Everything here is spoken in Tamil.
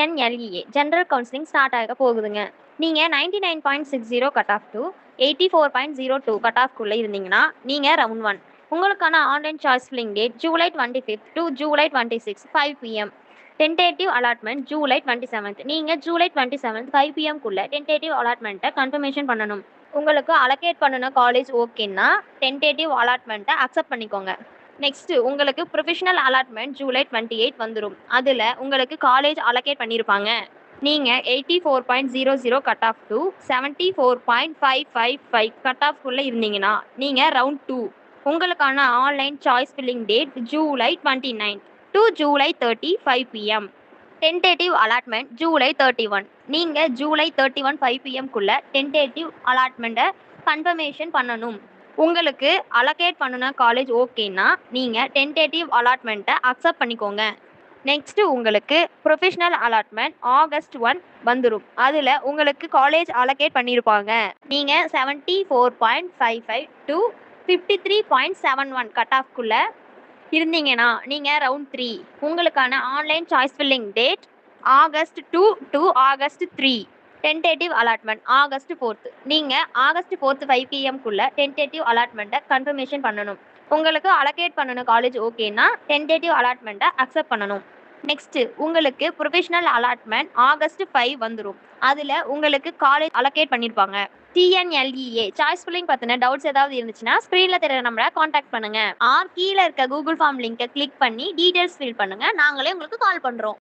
ஜிஎன்எல்இஏ ஜென்ரல் கவுன்சிலிங் ஸ்டார்ட் ஆக போகுதுங்க. நீங்கள் ninety nine point six zero cut off to eighty four point zero two cut ஆஃப்குள்ளே இருந்தீங்கன்னா நீங்கள் ரவுண்ட் ஒன் உங்களுக்கான online choice filling date July twenty fifth to July twenty six five PM tentative allotment July twenty seventh நீங்கள் ஜூலை டுவெண்ட்டி செவன்த் ஃபைவ் பிஎம்குள்ளே டென்டேட்டிவ் அலாட்மெண்ட்டை கன்ஃபர்மேஷன் பண்ணணும். உங்களுக்கு அலோகேட் பண்ணின காலேஜ் ஓகேன்னா டென்டேட்டிவ் அலாட்மெண்ட்டை அக்செப்ட் பண்ணிக்கோங்க. நெக்ஸ்ட்டு உங்களுக்கு professional allotment July twenty eight வந்துடும் அதில் உங்களுக்கு காலேஜ் அலோகேட் பண்ணியிருப்பாங்க நீங்கள் eighty four point zero zero cut off to seventy four point five five five cut ஆஃப்குள்ளே இருந்தீங்கன்னா நீங்கள் ரவுண்ட் டூ உங்களுக்கான online choice filling date July twenty nine to July thirty five PM tentative allotment July thirty one நீங்கள் ஜூலை தேர்ட்டி ஒன் ஃபைவ் பிஎம்குள்ளே டென்டேட்டிவ் அலாட்மெண்ட்டை கன்ஃபர்மேஷன் பண்ணணும். உங்களுக்கு அலோகேட் பண்ணின காலேஜ் ஓகேன்னா நீங்கள் டென்டேட்டிவ் அலாட்மெண்ட்டை அக்செப்ட் பண்ணிக்கோங்க. நெக்ஸ்ட்டு உங்களுக்கு ப்ரொஃபஷனல் அலாட்மெண்ட் ஆகஸ்ட் ஒன் வந்துடும் அதில் உங்களுக்கு காலேஜ் அலோகேட் பண்ணியிருப்பாங்க நீங்கள் seventy four point five five to fifty three point seven one cut ஆஃப்குள்ளே இருந்தீங்கன்னா நீங்கள் ரவுண்ட் த்ரீ உங்களுக்கான online choice filling date August two to August three tentative allotment August fourth நீங்கள் ஆகஸ்ட் ஃபோர்த்து ஃபைவ் பிஎம்குள்ளே டென்டேட்டிவ் அலாட்மெண்ட்டை கன்ஃபர்மேஷன் பண்ணணும். உங்களுக்கு அலோகேட் பண்ணணும் காலேஜ் ஓகேன்னா டென்டேட்டிவ் அலாட்மெண்ட்டை அக்செப்ட் பண்ணணும். நெக்ஸ்ட்டு உங்களுக்கு ப்ரொஃபஷனல் அலாட்மெண்ட் ஆகஸ்ட் ஃபைவ் வந்துடும் அதில் உங்களுக்கு காலேஜ் அலோகேட் பண்ணியிருப்பாங்க டிஎன்எல்இஏ சாய்ஸ் ஃபில்லிங் பற்றின டவுட்ஸ் ஏதாவது இருந்துச்சுன்னா ஸ்க்ரீனில் தெரியற நம்பரை காண்டாக்ட் பண்ணுங்கள் ஆர் கீழே இருக்க கூகுள் ஃபார்ம் லிங்கை கிளிக் பண்ணி டீட்டெயில்ஸ் ஃபில் பண்ணுங்கள் நாங்களே உங்களுக்கு கால் பண்ணுறோம்